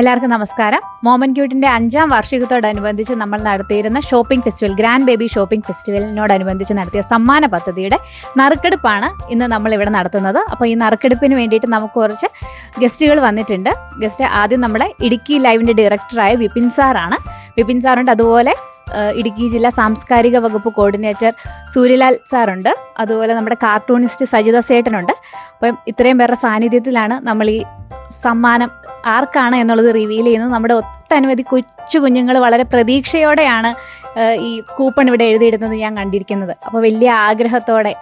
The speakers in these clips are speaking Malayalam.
എല്ലാവർക്കും നമസ്കാരം. മോമൻ ക്യൂട്ടിന്റെ അഞ്ചാം വാർഷികത്തോടനുബന്ധിച്ച് നമ്മൾ നടത്തിയിരുന്ന shopping festival grand baby shopping ഫെസ്റ്റിവലിനോടനുബന്ധിച്ച് നടത്തിയ സമ്മാന പദ്ധതിയുടെ നറുക്കെടുപ്പാണ് ഇന്ന് നമ്മൾ ഇവിടെ നടത്തുന്നത്. അപ്പോൾ ഈ നറുക്കെടുപ്പിന് വേണ്ടിയിട്ട് നമുക്ക് കുറച്ച് ഗസ്റ്റുകൾ വന്നിട്ടുണ്ട്. ഗസ്റ്റ് ആദ്യം നമ്മുടെ ഇടുക്കി ലൈവിന്റെ ഡയറക്ടറായ വിപിൻ സാറാണ്. വിപിൻ സാറുണ്ട് അതുപോലെ ഇടുക്കി ജില്ലാ സാംസ്കാരിക വകുപ്പ് കോർഡിനേറ്റർ സൂര്യലാൽ സാറുണ്ട്. അതുപോലെ നമ്മുടെ കാർട്ടൂണിസ്റ്റ് സജിത സേട്ടനുണ്ട്. അപ്പം ഇത്രയും പേരുടെ സാന്നിധ്യത്തിലാണ് നമ്മൾ ഈ സമ്മാനം ആർക്കാണ് എന്നുള്ളത് റിവീൽ ചെയ്യുന്നത്. നമ്മുടെ ഒട്ടനവധി കൊച്ചു കുഞ്ഞുങ്ങൾ വളരെ പ്രതീക്ഷയോടെയാണ് ഈ കൂപ്പൺ ഇവിടെ എഴുതിയിടുന്നത് ഞാൻ കണ്ടിരിക്കുന്നത്. അപ്പോൾ വലിയ ആഗ്രഹത്തോടെ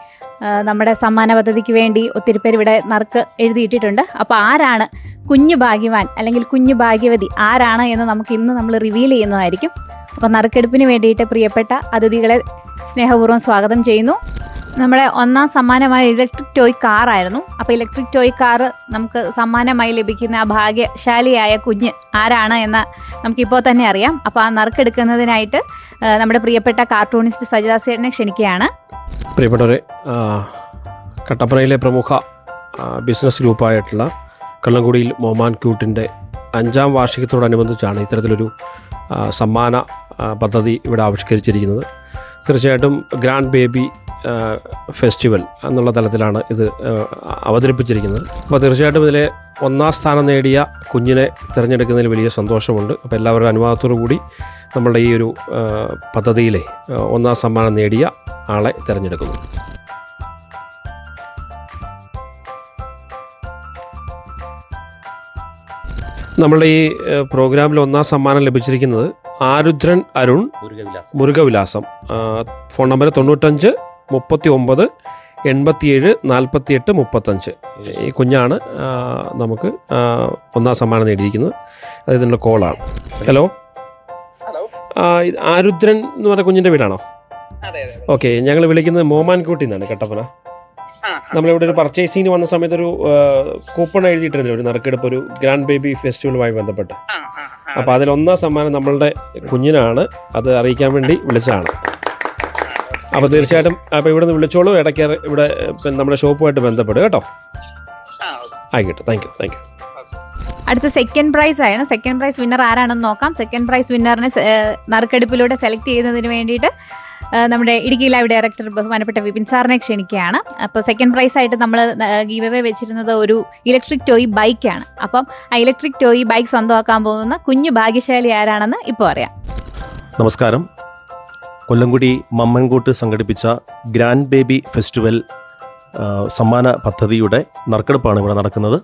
നമ്മുടെ സമ്മാന പദ്ധതിക്ക് വേണ്ടി ഒത്തിരി പേര് ഇവിടെ നറുക്ക് എഴുതിയിട്ടിട്ടുണ്ട്. അപ്പോൾ ആരാണ് കുഞ്ഞു ഭാഗ്യവാൻ അല്ലെങ്കിൽ കുഞ്ഞു ഭാഗ്യവതി ആരാണ് എന്ന് നമുക്ക് ഇന്ന് നമ്മൾ റിവീൽ ചെയ്യുന്നതായിരിക്കും. അപ്പോൾ നറുക്കെടുപ്പിന് വേണ്ടിയിട്ട് പ്രിയപ്പെട്ട അതിഥികളെ സ്നേഹപൂർവം സ്വാഗതം ചെയ്യുന്നു. നമ്മുടെ ഒന്നാം സമ്മാനമായ ഇലക്ട്രിക് ടോയ് കാറായിരുന്നു അപ്പോൾ ഇലക്ട്രിക് ടോയ് കാർ നമുക്ക് സമ്മാനമായി ലഭിക്കുന്ന ആ ഭാഗ്യശാലിയായ കുഞ്ഞ് ആരാണ് എന്ന് നമുക്കിപ്പോൾ തന്നെ അറിയാം. അപ്പോൾ ആ നറുക്കെടുക്കുന്നതിനായിട്ട് നമ്മുടെ പ്രിയപ്പെട്ട കാർട്ടൂണിസ്റ്റ് സജിദാസേട്ടനെ ക്ഷണിക്കുകയാണ്. പ്രിയപ്പെട്ടവരെ കട്ടപ്പനയിലെ പ്രമുഖ ബിസിനസ് ഗ്രൂപ്പായിട്ടുള്ള കള്ളംകുടിയിൽ മൊമാൻ ക്യൂട്ടിന്റെ അഞ്ചാം വാർഷികത്തോടനുബന്ധിച്ചാണ് ഇത്തരത്തിലൊരു സമ്മാന പദ്ധതി ഇവിടെ ആവിഷ്കരിച്ചിരിക്കുന്നത്. തീർച്ചയായിട്ടും ഗ്രാൻഡ് ബേബി ഫെസ്റ്റിവൽ എന്നുള്ള തലത്തിലാണ് ഇത് അവതരിപ്പിച്ചിരിക്കുന്നത്. അപ്പോൾ തീർച്ചയായിട്ടും ഇതിലെ ഒന്നാം സ്ഥാനം നേടിയ കുഞ്ഞിനെ തിരഞ്ഞെടുക്കുന്നതിൽ വലിയ സന്തോഷമുണ്ട്. അപ്പോൾ എല്ലാവരുടെ അനുവാദത്തോടു കൂടി നമ്മളുടെ ഈ ഒരു പദ്ധതിയിലെ ഒന്നാം സമ്മാനം നേടിയ ആളെ തിരഞ്ഞെടുക്കുന്നു. നമ്മളുടെ ഈ പ്രോഗ്രാമിൽ ഒന്നാം സമ്മാനം ലഭിച്ചിരിക്കുന്നത് ആരുദ്രൻ അരുൺ മുരുകവിലാസം. ഫോൺ നമ്പർ തൊണ്ണൂറ്റഞ്ച് മുപ്പത്തി ഒമ്പത് എൺപത്തിയേഴ് നാൽപ്പത്തിയെട്ട് മുപ്പത്തഞ്ച്. ഈ കുഞ്ഞാണ് നമുക്ക് ഒന്നാം സമ്മാനം നേടിയിരിക്കുന്നത്. അത് ഇതിന്റെ കോളാണ്. ഹലോ? ആരുദ്രൻ എന്ന് പറഞ്ഞ കുഞ്ഞിന്റെ വീടാണോ? ഓക്കെ ഞങ്ങൾ വിളിക്കുന്നത് മോമാൻകുട്ടി എന്നാണ് കട്ടപ്പന. നമ്മളിവിടെ ഒരു പർച്ചേസിങ്ങിന് വന്ന സമയത്ത് ഒരു കൂപ്പൺ എഴുതിയിട്ടില്ല ഒരു നറുക്കെടുപ്പ് ഒരു ഗ്രാൻഡ് ബേബി ഫെസ്റ്റിവലുമായി ബന്ധപ്പെട്ട്. അപ്പോൾ അതിലൊന്നാം സമ്മാനം നമ്മളുടെ കുഞ്ഞിനാണ്. അത് അറിയിക്കാൻ വേണ്ടി വിളിച്ചതാണ്. അപ്പോൾ തീർച്ചയായിട്ടും അപ്പോൾ ഇവിടെ നിന്ന് വിളിച്ചോളൂ. ഇടയ്ക്ക് ഇവിടെ നമ്മുടെ ഷോപ്പുമായിട്ട് ബന്ധപ്പെടും കേട്ടോ. ആയിക്കോട്ടെ. താങ്ക് യു താങ്ക് യു അടുത്ത സെക്കൻഡ് പ്രൈസ് ആണ്. സെക്കൻഡ് പ്രൈസ് വിന്നർ ആരാണെന്ന് നോക്കാം. സെക്കൻഡ് പ്രൈസ് വിന്നറിനെ നറുക്കെടുപ്പിലൂടെ സെലക്ട് ചെയ്യുന്നതിന് വേണ്ടിയിട്ട് നമ്മുടെ ഇടുക്കി ലൈവ് ഡയറക്ടർ ബഹുമാനപ്പെട്ട വിപിൻ സാറിനെ ക്ഷണിക്കുകയാണ്. അപ്പോൾ സെക്കൻഡ് പ്രൈസ് ആയിട്ട് നമ്മൾ ഗീവ് അവേ വെച്ചിരുന്നത് ഒരു ഇലക്ട്രിക് ടോയ് ബൈക്കാണ് അപ്പം ആ ഇലക്ട്രിക് ടോയ് ബൈക്ക് സ്വന്തമാക്കാൻ പോകുന്ന കുഞ്ഞു ഭാഗ്യശാലി ആരാണെന്ന് ഇപ്പോൾ അറിയാം. നമസ്കാരം. കൊല്ലംകുടി മമ്മൻകൂട്ട് സംഘടിപ്പിച്ച ഗ്രാൻഡ് ബേബി ഫെസ്റ്റിവൽ സമ്മാന പദ്ധതിയുടെ നറുക്കെടുപ്പാണ് ഇവിടെ നടക്കുന്നത്.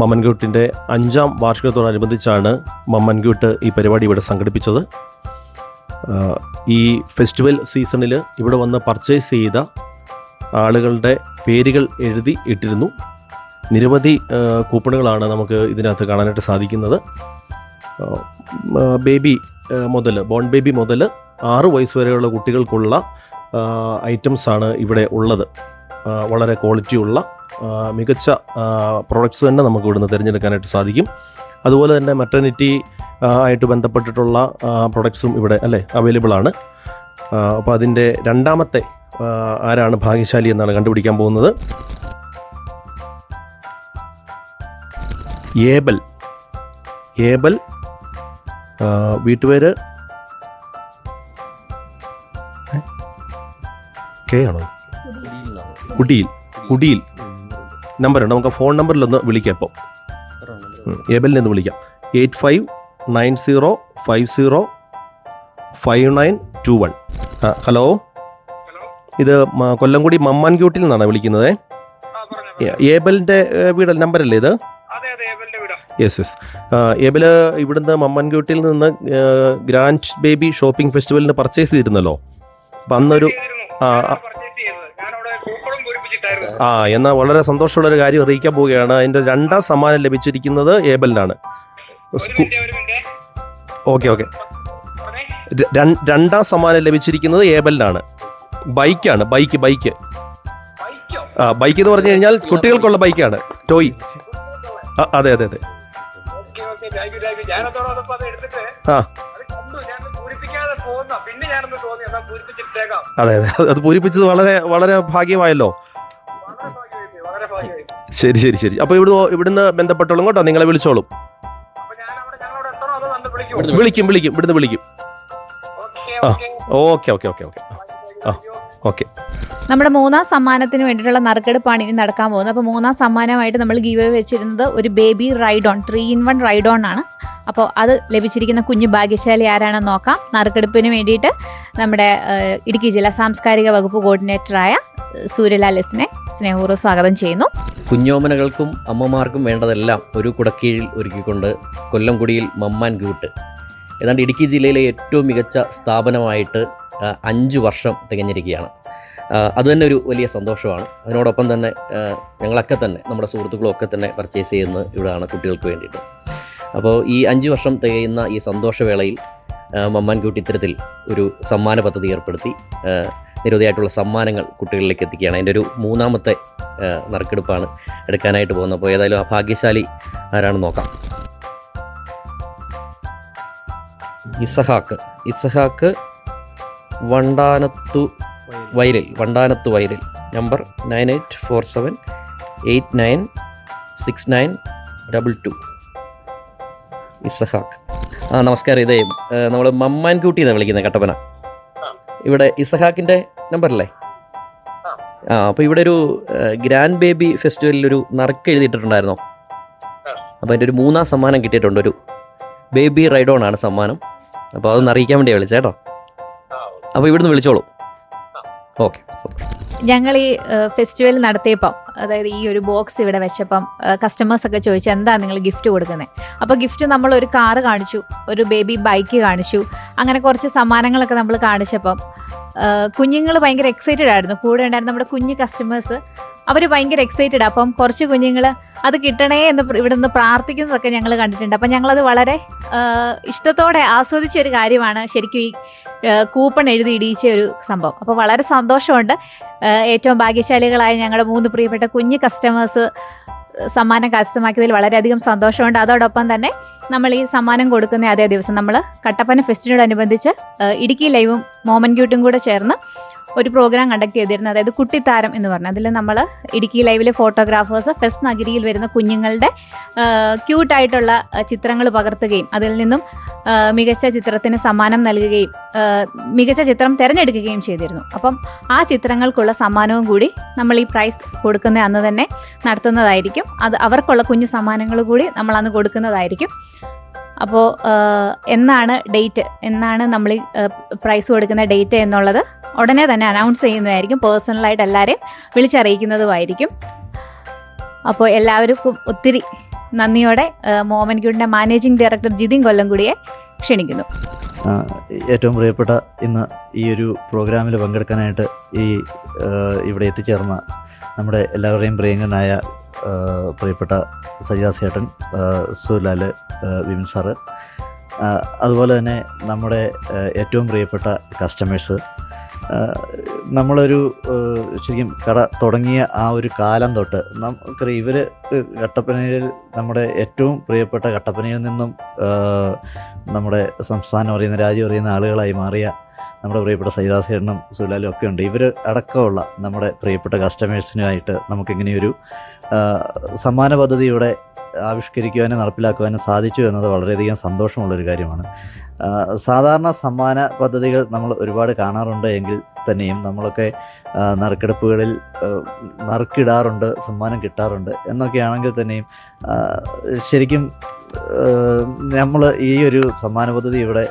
മമ്മൻകൂട്ടിന്റെ അഞ്ചാം വാർഷികത്തോടനുബന്ധിച്ചാണ് മമ്മൻകൂട്ട് ഈ പരിപാടി ഇവിടെ സംഘടിപ്പിച്ചത്. ഈ ഫെസ്റ്റിവൽ സീസണിൽ ഇവിടെ വന്ന് പർച്ചേസ് ചെയ്ത ആളുകളുടെ പേരുകൾ എഴുതി ഇട്ടിരുന്നു. നിരവധി കൂപ്പണുകളാണ് നമുക്ക് ഇതിനകത്ത് കാണാനായിട്ട് സാധിക്കുന്നത്. ബേബി മുതൽ ബോൺ ബേബി മുതൽ ആറ് വയസ്സ് വരെയുള്ള കുട്ടികൾക്കുള്ള ഐറ്റംസാണ് ഇവിടെ ഉള്ളത്. വളരെ ക്വാളിറ്റിയുള്ള മികച്ച പ്രോഡക്റ്റ്സ് തന്നെ നമുക്ക് ഇവിടുന്ന് തിരഞ്ഞെടുക്കാനായിട്ട് സാധിക്കും. അതുപോലെ തന്നെ മെറ്റർണിറ്റി ആയിട്ട് ബന്ധപ്പെട്ടിട്ടുള്ള പ്രൊഡക്ട്സും ഇവിടെ അല്ലേ അവൈലബിൾ ആണ് അപ്പോൾ അതിന്റെ രണ്ടാമത്തെ ആരാണ് ഭാഗ്യശാലി എന്നാണ് കണ്ടുപിടിക്കാൻ പോകുന്നത്. ഏബൽ. ഏബൽ വീട്ടുപേര് കെ ആണോ? കുടിയിൽ. കുടിയിൽ. നമ്പറുണ്ട് നമുക്ക് ഫോൺ നമ്പറിലൊന്ന് വിളിക്കാം ഇപ്പം. ഏബലിനെ ഒന്ന് വിളിക്കാം. Eight five nine zero five zero five nine two one. Hello hello? ഇത് കൊല്ലംകുടി മമ്മാൻക്യൂട്ടിൽ നിന്നാണ് വിളിക്കുന്നത്? ആ, പറഞ്ഞോ, പറഞ്ഞോ. ഏബലിന്റെ വീട് നമ്പറല്ലേ ഇത്? യെസ് യെസ് ഏബൽ ഇവിടുന്ന് മമ്മൻക്യൂട്ടിൽ നിന്ന് ഗ്രാൻഡ് ബേബി ഷോപ്പിംഗ് ഫെസ്റ്റിവലിന് പർച്ചേസ് ചെയ്തിരുന്നല്ലോ. അപ്പം അന്നൊരു. ആ, ആ. ആ എന്നാൽ വളരെ സന്തോഷമുള്ള ഒരു കാര്യം അറിയിക്കാൻ പോവുകയാണ്. അതിന്റെ രണ്ടാം സമ്മാനം ലഭിച്ചിരിക്കുന്നത് ഏബലിനാണ്. Okay okay. രണ്ടാം സമ്മാനം ലഭിച്ചിരിക്കുന്നത് ഏബലിനാണ്. ബൈക്കാണ് ബൈക്ക് ബൈക്ക്? ആ ബൈക്ക് എന്ന് പറഞ്ഞു കഴിഞ്ഞാൽ കുട്ടികൾക്കുള്ള ബൈക്കാണ്. ടോയ്. അതെ അതെ അതെ. ഓക്കേ, തോന്നി പൂരിപ്പിച്ചിട്ടേക്കാം അതെ അതെ. അത് പൂരിപ്പിച്ചത് വളരെ വളരെ ഭാഗ്യമായല്ലോ. ശരി ശരി ശരി. അപ്പൊ ഇവിടുന്ന് ഇവിടുന്ന് ബന്ധപ്പെട്ടോളും കേട്ടോ നിങ്ങളെ വിളിച്ചോളും. വിളിക്കും. വിളിക്കും ഇവിടുന്ന് വിളിക്കും. ഓക്കെ ആ. Okay okay okay okay. Okay ആ. ഓക്കെ. നമ്മുടെ മൂന്നാം സമ്മാനത്തിന് വേണ്ടിയിട്ടുള്ള നറുക്കെടുപ്പാണ് ഇനി നടക്കാൻ പോകുന്നത്. അപ്പോൾ മൂന്നാം സമ്മാനമായിട്ട് നമ്മൾ ഗീവ് വെച്ചിരുന്നത് ഒരു baby ride on three in one ride on ആണ്. അപ്പോൾ അത് ലഭിച്ചിരിക്കുന്ന കുഞ്ഞു ഭാഗ്യശാലി ആരാണെന്ന് നോക്കാം. നറുക്കെടുപ്പിന് വേണ്ടിയിട്ട് നമ്മുടെ ഇടുക്കി ജില്ലാ സാംസ്കാരിക വകുപ്പ് കോർഡിനേറ്ററായ സൂര്യലാൽ എസിനെ സ്നേഹപൂർവം സ്വാഗതം ചെയ്യുന്നു. കുഞ്ഞോമനകൾക്കും അമ്മമാർക്കും വേണ്ടതെല്ലാം ഒരു കുടക്കീഴിൽ ഒരുക്കിക്കൊണ്ട് കൊല്ലംകുടിയിൽ മമ്മാൻ ഗ്യൂട്ട് ഏതാണ്ട് ഇടുക്കി ജില്ലയിലെ ഏറ്റവും മികച്ച സ്ഥാപനമായിട്ട് അഞ്ച് വർഷം തികഞ്ഞിരിക്കുകയാണ്. അതുതന്നെ അത് തന്നെ ഒരു വലിയ സന്തോഷമാണ്. അതിനോടൊപ്പം തന്നെ ഞങ്ങളൊക്കെ തന്നെ നമ്മുടെ സുഹൃത്തുക്കളൊക്കെ തന്നെ പർച്ചേസ് ചെയ്യുന്നത് ഇവിടെയാണ് കുട്ടികൾക്ക് വേണ്ടിയിട്ട്. അപ്പോൾ ഈ അഞ്ച് വർഷം തികയുന്ന ഈ സന്തോഷവേളയിൽ മമ്മാൻകുട്ടി ഇത്തരത്തിൽ ഒരു സമ്മാന പദ്ധതി ഏർപ്പെടുത്തി. നിരവധിയായിട്ടുള്ള സമ്മാനങ്ങൾ കുട്ടികളിലേക്ക് എത്തിക്കുകയാണ്. അതിന്റെ ഒരു മൂന്നാമത്തെ നറുക്കെടുപ്പാണ് എടുക്കാനായിട്ട് പോകുന്നത്. അപ്പോൾ ഏതായാലും ആ ഭാഗ്യശാലി ആരാണെന്ന് നോക്കാം. ഇസഹാക്ക്. ഇസഹാക്ക് വണ്ടാനത്തു വയലിൽ വണ്ടാനത്തു വയലിൽ. Number nine eight four seven eight nine six nine double two. Isahak ആ നമസ്കാരം ഇതേ നമ്മൾ മമ്മാൻ കുട്ടി എന്നാണ് വിളിക്കുന്നത് കട്ടപ്പന. ഇവിടെ ഇസഹാക്കിന്റെ നമ്പറല്ലേ? ആ. അപ്പോൾ ഇവിടെ ഒരു ഗ്രാൻഡ് ബേബി ഫെസ്റ്റിവലിൽ ഒരു നറുക്ക് എഴുതിയിട്ടിട്ടുണ്ടായിരുന്നോ. അപ്പോൾ അതിന്റെ ഒരു മൂന്നാം സമ്മാനം കിട്ടിയിട്ടുണ്ട് ഒരു ബേബി റൈഡോൺ ആണ് സമ്മാനം. അപ്പോൾ അതൊന്ന് അറിയിക്കാൻ വേണ്ടിയാണ് വിളിച്ചേട്ടോ അപ്പോൾ ഇവിടുന്ന് വിളിച്ചോളൂ. ഓക്കെ. ഞങ്ങൾ ഈ ഫെസ്റ്റിവൽ നടത്തിയപ്പം അതായത് ഈ ഒരു ബോക്സ് ഇവിടെ വെച്ചപ്പം കസ്റ്റമേഴ്സ് ഒക്കെ ചോദിച്ചു എന്താ നിങ്ങൾ ഗിഫ്റ്റ് കൊടുക്കുന്നത് അപ്പോൾ ഗിഫ്റ്റ് നമ്മൾ ഒരു കാറ് കാണിച്ചു ഒരു ബേബി ബൈക്ക് കാണിച്ചു അങ്ങനെ കുറച്ച് സമ്മാനങ്ങളൊക്കെ നമ്മൾ കാണിച്ചപ്പം കുഞ്ഞുങ്ങൾ ഭയങ്കര എക്സൈറ്റഡ് ആയിരുന്നു. കൂടെ ഉണ്ടായിരുന്ന നമ്മുടെ കുഞ്ഞു കസ്റ്റമേഴ്സ് അവർ ഭയങ്കര എക്സൈറ്റഡ് അപ്പം കുറച്ച് കുഞ്ഞുങ്ങൾ അത് കിട്ടണേ എന്ന് ഇവിടെ നിന്ന് പ്രാർത്ഥിക്കുന്നതൊക്കെ ഞങ്ങൾ കണ്ടിട്ടുണ്ട്. അപ്പം ഞങ്ങളത് വളരെ ഇഷ്ടത്തോടെ ആസ്വദിച്ച ഒരു കാര്യമാണ് ശരിക്കും ഈ കൂപ്പൺ എഴുതി ഇടിയിച്ച ഒരു സംഭവം. അപ്പോൾ വളരെ സന്തോഷമുണ്ട്. ഏറ്റവും ഭാഗ്യശാലികളായ ഞങ്ങളുടെ മൂന്ന് പ്രിയപ്പെട്ട കുഞ്ഞു കസ്റ്റമേഴ്സ് സമ്മാനം കരസ്ഥമാക്കിയതിൽ വളരെയധികം സന്തോഷമുണ്ട്. അതോടൊപ്പം തന്നെ നമ്മൾ ഈ സമ്മാനം കൊടുക്കുന്ന അതേ ദിവസം നമ്മൾ കട്ടപ്പന ഫെസ്റ്റിനോടനുബന്ധിച്ച് ഇടുക്കി ലൈവും മോമൻ ക്യൂട്ടും കൂടെ ചേർന്ന് ഒരു പ്രോഗ്രാം കണ്ടക്ട് ചെയ്തിരുന്നത്. അതായത് കുട്ടിത്താരം എന്ന് പറഞ്ഞു. അതിൽ നമ്മൾ ഇടുക്കി ലൈവിലെ ഫോട്ടോഗ്രാഫേഴ്സ് ഫെസ് നഗരിയിൽ വരുന്ന കുഞ്ഞുങ്ങളുടെ ക്യൂട്ടായിട്ടുള്ള ചിത്രങ്ങൾ പകർത്തുകയും അതിൽ നിന്നും മികച്ച ചിത്രത്തിന് സമ്മാനം നൽകുകയും മികച്ച ചിത്രം തിരഞ്ഞെടുക്കുകയും ചെയ്തിരുന്നു. അപ്പം ആ ചിത്രങ്ങൾക്കുള്ള സമ്മാനവും കൂടി നമ്മൾ ഈ പ്രൈസ് കൊടുക്കുന്ന അന്ന് തന്നെ നടത്തുന്നതായിരിക്കും. അത് അവർക്കുള്ള കുഞ്ഞു സമ്മാനങ്ങൾ കൂടി നമ്മൾ അന്ന് കൊടുക്കുന്നതായിരിക്കും. അപ്പോൾ എന്നാണ് ഡേറ്റ് എന്നാണ് നമ്മൾ പ്രൈസ് കൊടുക്കുന്ന ഡേറ്റ് എന്നുള്ളത്? ഉടനെ തന്നെ അനൗൺസ് ചെയ്യുന്നതായിരിക്കും. പേഴ്സണലായിട്ട് എല്ലാവരെയും വിളിച്ചറിയിക്കുന്നതുമായിരിക്കും. അപ്പോൾ എല്ലാവർക്കും ഒത്തിരി നന്ദിയോടെ മോമൻ ക്യൂട്ടിന്റെ മാനേജിംഗ് ഡയറക്ടർ ജിതിൻ കൊല്ലംകുടിയെ ക്ഷണിക്കുന്നു. ഏറ്റവും പ്രിയപ്പെട്ട ഇന്ന് ഈ ഒരു പ്രോഗ്രാമിൽ പങ്കെടുക്കാനായിട്ട് ഈ ഇവിടെ എത്തിച്ചേർന്ന നമ്മുടെ എല്ലാവരുടെയും പ്രിയങ്കനായ പ്രിയപ്പെട്ട സജിദാസ് ചേട്ടൻ സുലാൽ വിമൻ സാറ്. അതുപോലെ തന്നെ നമ്മുടെ ഏറ്റവും പ്രിയപ്പെട്ട കസ്റ്റമേഴ്സ് നമ്മളൊരു ശരിക്കും കട തുടങ്ങിയ ആ ഒരു കാലം തൊട്ട് നമുക്കറിയാം ഇവർ കട്ടപ്പനയിൽ നമ്മുടെ ഏറ്റവും പ്രിയപ്പെട്ട കട്ടപ്പനയിൽ നിന്നും നമ്മുടെ സംസ്ഥാനം അറിയുന്ന രാജ്യം അറിയുന്ന ആളുകളായി മാറിയ നമ്മുടെ പ്രിയപ്പെട്ട സൈദാസേണ്ണും സുലാലും ഒക്കെ ഉണ്ട്. ഇവർ അടക്കമുള്ള നമ്മുടെ പ്രിയപ്പെട്ട കസ്റ്റമേഴ്സിനുമായിട്ട് നമുക്കിങ്ങനെയൊരു സമ്മാന പദ്ധതിയുടെ ആവിഷ്കരിക്കുവാനും നടപ്പിലാക്കുവാനും സാധിച്ചു എന്നത് വളരെയധികം സന്തോഷമുള്ളൊരു കാര്യമാണ്. സാധാരണ സമ്മാന പദ്ധതികൾ നമ്മൾ ഒരുപാട് കാണാറുണ്ട് എങ്കിൽ തന്നെയും നമ്മളൊക്കെ നറുക്കെടുപ്പുകളിൽ നറുക്കിടാറുണ്ട് സമ്മാനം കിട്ടാറുണ്ട് എന്നൊക്കെയാണെങ്കിൽ തന്നെയും ആ, ശരിക്കും നമ്മൾ ഈ ഒരു സമ്മാന പദ്ധതി ഇവിടെ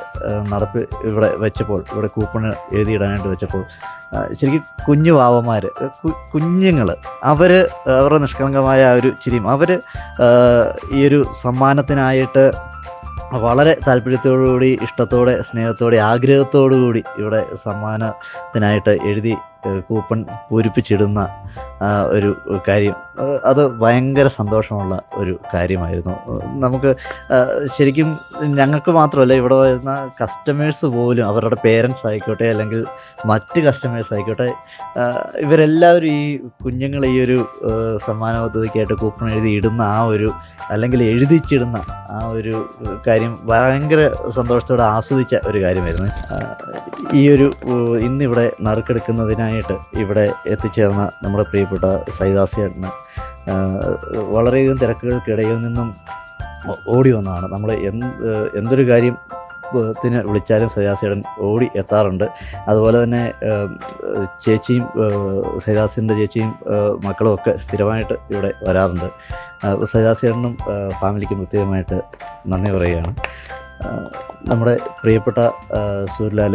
നടപ്പ് ഇവിടെ വെച്ചപ്പോൾ ഇവിടെ കൂപ്പൺ എഴുതിയിടാനായിട്ട് വെച്ചപ്പോൾ ശരിക്കും കുഞ്ഞു വാവന്മാർ കുഞ്ഞുങ്ങൾ അവർ അവരുടെ നിഷ്കളങ്കമായ ഒരു ചിരിയും അവർ ഈ ഒരു സമ്മാനത്തിനായിട്ട് വളരെ താല്പര്യത്തോടുകൂടി ഇഷ്ടത്തോടെ സ്നേഹത്തോടെ ആഗ്രഹത്തോടു കൂടി ഇവിടെ സമ്മാനത്തിനായിട്ട് എഴുതി കൂപ്പൺ പൂരിപ്പിച്ചിടുന്ന ഒരു കാര്യം. അത് ഭയങ്കര സന്തോഷമുള്ള ഒരു കാര്യമായിരുന്നു. നമുക്ക് ശരിക്കും ഞങ്ങൾക്ക് മാത്രമല്ല ഇവിടെ വരുന്ന കസ്റ്റമേഴ്സ് പോലും അവരുടെ പേരൻസ് ആയിക്കോട്ടെ അല്ലെങ്കിൽ മറ്റ് കസ്റ്റമേഴ്സ് ആയിക്കോട്ടെ ഇവരെല്ലാവരും ഈ കുഞ്ഞുങ്ങൾ ഈ ഒരു സമ്മാന പദ്ധതിക്കായിട്ട് കൂപ്പൺ എഴുതി ഇടുന്ന ആ ഒരു അല്ലെങ്കിൽ എഴുതിച്ചിടുന്ന ആ ഒരു കാര്യം ഭയങ്കര സന്തോഷത്തോടെ ആസ്വദിച്ച ഒരു കാര്യമായിരുന്നു. ഈ ഒരു ഇന്നിവിടെ ഇന്നിവിടെ നറുക്കെടുക്കുന്നതിനായിട്ട് ഇവിടെ എത്തിച്ചേർന്ന നമ്മുടെ പ്രിയപ്പെട്ട സൈദാസിയേട്ടന് വളരെയധികം തിരക്കുകൾക്കിടയിൽ നിന്നും ഓടി വന്നതാണ്. നമ്മൾ എന്ത് എന്തൊരു കാര്യം ത്തിന് വിളിച്ചാലും സൈദാസിയുടെ ഓടി എത്താറുണ്ട്. അതുപോലെ തന്നെ ചേച്ചിയും സൈദാസിന്റെ ചേച്ചിയും മക്കളും ഒക്കെ സ്ഥിരമായിട്ട് ഇവിടെ വരാറുണ്ട്. സൈദാസിയണ്ണും ഫാമിലിക്കും പ്രത്യേകമായിട്ട് നന്ദി പറയുകയാണ്. നമ്മുടെ പ്രിയപ്പെട്ട സൂര്യലാൽ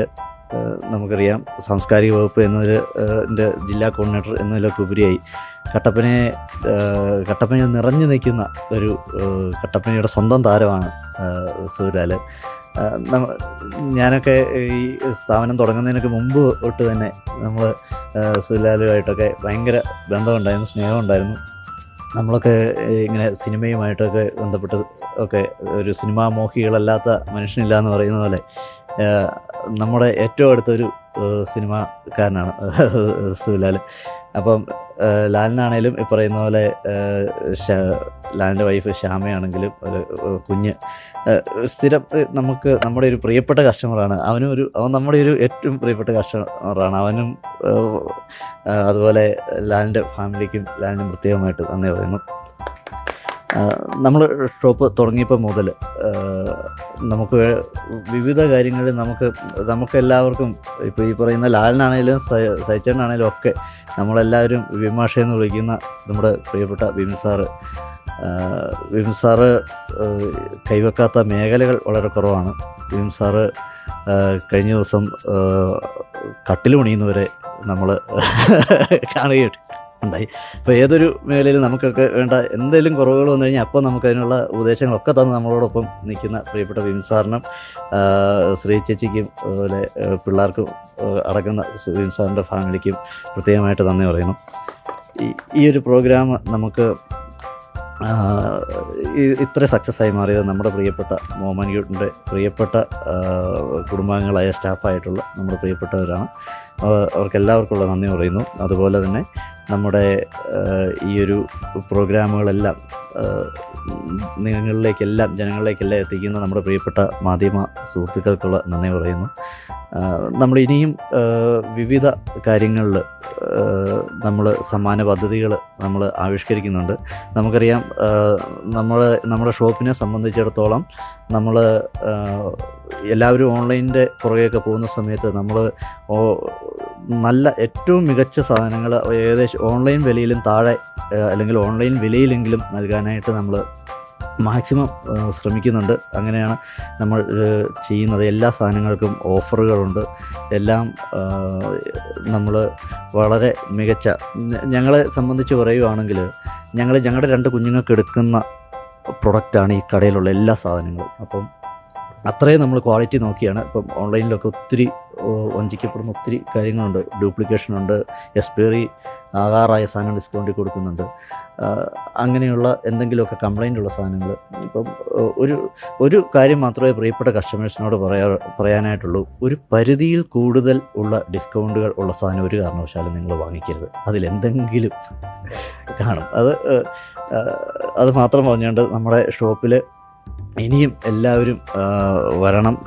നമുക്കറിയാം സാംസ്കാരിക വകുപ്പ് എന്നതിൽ എന്റെ ജില്ലാ കോർഡിനേറ്റർ എന്നതിലൊക്കെ ഉപരിയായി കട്ടപ്പനെ ഏഹ്, കട്ടപ്പനയിൽ നിറഞ്ഞു നിൽക്കുന്ന ഒരു കട്ടപ്പനയുടെ സ്വന്തം താരമാണ് ഏഹ്, ഞാനൊക്കെ ഈ സ്ഥാപനം തുടങ്ങുന്നതിനൊക്കെ മുമ്പ് തൊട്ട് തന്നെ നമ്മൾ സുലാലുമായിട്ടൊക്കെ ഭയങ്കര ബന്ധമുണ്ടായിരുന്നു സ്നേഹമുണ്ടായിരുന്നു. നമ്മളൊക്കെ ഇങ്ങനെ സിനിമയുമായിട്ടൊക്കെ ബന്ധപ്പെട്ട് ഒക്കെ ഒരു സിനിമാ മോഹികളല്ലാത്ത മനുഷ്യനില്ല എന്ന് പറയുന്ന പോലെ നമ്മുടെ ഏറ്റവും അടുത്തൊരു സിനിമക്കാരനാണ് സുലാൽ അപ്പം ലാലിനാണേലും ഈ പറയുന്ന പോലെ ലാലിന്റെ വൈഫ് ശ്യാമയാണെങ്കിലും ഒരു കുഞ്ഞ് സ്ഥിരം നമുക്ക് നമ്മുടെ ഒരു പ്രിയപ്പെട്ട കസ്റ്റമറാണ്. അവനും ഒരു അവൻ നമ്മുടെ ഒരു ഏറ്റവും പ്രിയപ്പെട്ട കസ്റ്റമറാണ്. അവനും അതുപോലെ ലാലിന്റെ ഫാമിലിക്കും ലാലിനും പ്രത്യേകമായിട്ട് നന്ദി പറയുന്നു. നമ്മൾ ഷോപ്പ് തുടങ്ങിയപ്പോൾ മുതൽ നമുക്ക് വിവിധ കാര്യങ്ങളിൽ നമുക്ക് നമുക്ക് എല്ലാവർക്കും ഇപ്പോൾ ഈ പറയുന്ന ലാലിനാണേലും സൈച്ചേട്ടനാണേലും ഒക്കെ നമ്മളെല്ലാവരും വിമാഷ എന്ന് വിളിക്കുന്ന നമ്മുടെ പ്രിയപ്പെട്ട ബിമിൻ സാറ്. ബിമിൻ സാറ് കൈവെക്കാത്ത മേഖലകൾ വളരെ കുറവാണ്. ബിമിൻ സാറ് കഴിഞ്ഞ ദിവസം കട്ടിലുണിയുന്നവരെ നമ്മൾ കാണുകയുണ്ട് ഉണ്ടായി. അപ്പോൾ ഏതൊരു മേഖലയിൽ നമുക്കൊക്കെ വേണ്ട എന്തെങ്കിലും കുറവുകൾ വന്നു കഴിഞ്ഞാൽ അപ്പോൾ നമുക്ക് അതിനുള്ള ഉപദേശങ്ങളൊക്കെ തന്ന് നമ്മളോടൊപ്പം നിൽക്കുന്ന പ്രിയപ്പെട്ട വിം സാറിനും ആ, ശ്രീ ചേച്ചിക്കും അതുപോലെ പിള്ളേർക്കും അടക്കുന്ന അടങ്ങുന്ന വിം സാറിന്റെ ഫാമിലിക്കും പ്രത്യേകമായിട്ട് നന്ദി പറയുന്നു. ഈ ഒരു പ്രോഗ്രാം നമുക്ക് ഇത്ര സക്സസ് ആയി മാറിയത് നമ്മുടെ പ്രിയപ്പെട്ട മോമൻ യൂട്ടിന്റെ പ്രിയപ്പെട്ട കുടുംബാംഗങ്ങളായ സ്റ്റാഫായിട്ടുള്ള നമ്മുടെ പ്രിയപ്പെട്ടവരാണ്. അവ- അവർക്കെല്ലാവർക്കുള്ള നന്ദി പറയുന്നു. അതുപോലെ തന്നെ നമ്മുടെ ഈ ഒരു പ്രോഗ്രാമുകളെല്ലാം നിങ്ങളിലേക്കെല്ലാം ജനങ്ങളിലേക്കെല്ലാം എത്തിക്കുന്ന നമ്മുടെ പ്രിയപ്പെട്ട മാധ്യമ സുഹൃത്തുക്കൾക്കുള്ള നന്ദി പറയുന്നു. നമ്മൾ ഇനിയും വിവിധ കാര്യങ്ങളിൽ നമ്മൾ സമ്മാന പദ്ധതികൾ നമ്മൾ ആവിഷ്കരിക്കുന്നുണ്ട്. നമുക്കറിയാം നമ്മൾ നമ്മുടെ ഷോപ്പിനെ സംബന്ധിച്ചിടത്തോളം നമ്മൾ എല്ലാവരും ഓൺലൈനിന്റെ പുറകെയൊക്കെ പോകുന്ന സമയത്ത് നമ്മൾ നല്ല ഏറ്റവും മികച്ച സാധനങ്ങൾ ഏകദേശം ഓൺലൈൻ വിലയിലും താഴെ അല്ലെങ്കിൽ ഓൺലൈൻ വിലയിലെങ്കിലും നൽകാനായിട്ട് നമ്മൾ മാക്സിമം ശ്രമിക്കുന്നുണ്ട്. അങ്ങനെയാണ് നമ്മൾ ചെയ്യുന്നത്. എല്ലാ സാധനങ്ങൾക്കും ഓഫറുകളുണ്ട്. എല്ലാം നമ്മൾ വളരെ മികച്ച ഞങ്ങളെ സംബന്ധിച്ച് പറയുവാണെങ്കിൽ ഞങ്ങൾ ഞങ്ങളുടെ രണ്ട് കുഞ്ഞുങ്ങൾക്ക് എടുക്കുന്ന പ്രൊഡക്റ്റാണ് ഈ കടയിലുള്ള എല്ലാ സാധനങ്ങളും. അപ്പം അത്രയും നമ്മൾ ക്വാളിറ്റി നോക്കിയാണ്. ഇപ്പം ഓൺലൈനിലൊക്കെ ഒത്തിരി വഞ്ചിക്കപ്പെടുന്ന ഒത്തിരി കാര്യങ്ങളുണ്ട്. ഡ്യൂപ്ലിക്കേഷൻ ഉണ്ട്. എക്സ്പയറി ആകാറായ സാധനങ്ങൾ ഡിസ്കൗണ്ടിൽ കൊടുക്കുന്നുണ്ട്. അങ്ങനെയുള്ള എന്തെങ്കിലുമൊക്കെ കംപ്ലൈന്റ് ഉള്ള സാധനങ്ങൾ. ഇപ്പം ഒരു ഒരു കാര്യം മാത്രമേ പ്രിയപ്പെട്ട കസ്റ്റമേഴ്സിനോട് പറയാ പറയാനായിട്ടുള്ളൂ. ഒരു പരിധിയിൽ കൂടുതൽ ഉള്ള ഡിസ്കൗണ്ടുകൾ ഉള്ള സാധനം ഒരു കാരണവശാലും നിങ്ങൾ വാങ്ങിക്കരുത്. അതിലെന്തെങ്കിലും കാണും. അത് അത് മാത്രം പറഞ്ഞുകൊണ്ട് നമ്മുടെ ഷോപ്പിൽ ഇനിയും എല്ലാവരും വരണം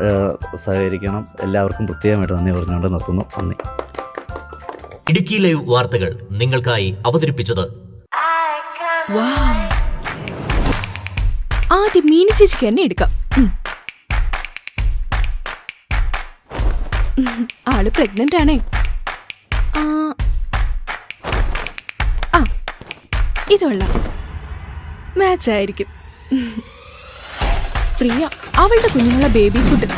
സഹകരിക്കണം. എല്ലാവർക്കും പ്രത്യേകമായിട്ട് നന്ദി പറഞ്ഞുകൊണ്ട് നിർത്തുന്നു. നന്ദി. ഇടുക്കി ലൈവ് വാർത്തകൾ നിങ്ങൾക്കായി അവതരിപ്പിച്ചത്. ആദ്യം മീനു ചേച്ചിക്ക് തന്നെ എടുക്കാം. ആൾ പ്രഗ്നന്റ് ആണേ. ആ. ആ. ഇതുള്ള മാച്ച് ആയിരിക്കും. പ്രിയ അവളുടെ കുഞ്ഞുങ്ങളെ ബേബി ഫുഡ്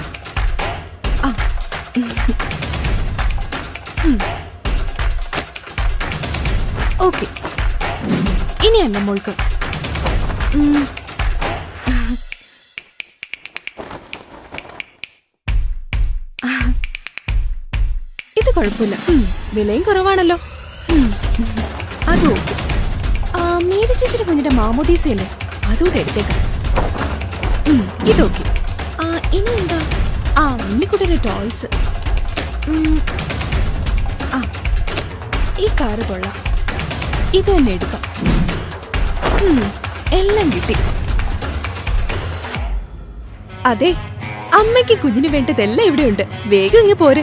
ഓക്കെ ഇനി എന്നെ മോൾക്ക്. ഇത് കുഴപ്പമില്ല. വിലയും കുറവാണല്ലോ. അതോ ഓക്കെ ചേച്ചിയുടെ കുഞ്ഞിന്റെ മാമോദീസയല്ലേ? അതുകൂടെ എടുത്തേക്കാം. ഇതൊക്കെ ഇനി എന്താ ആ ഉണ്ണിക്കുട്ടിയുടെ ടോയ്സ് ആ ഈ കാറ് കൊള്ളാം. ഇത് തന്നെ എടുക്കാം. എല്ലാം കിട്ടി. അതെ അമ്മയ്ക്ക് കുഞ്ഞിന് വേണ്ടതെല്ലാം ഇവിടെയുണ്ട്. വേഗം ഇങ്ങ് പോര്.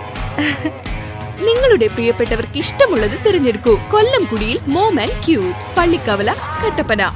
നിങ്ങളുടെ പ്രിയപ്പെട്ടവർക്ക് ഇഷ്ടമുള്ളത് തിരഞ്ഞെടുക്കൂ. കൊല്ലം കുടിയിൽ mom and cute Pallikkavala Kattappana.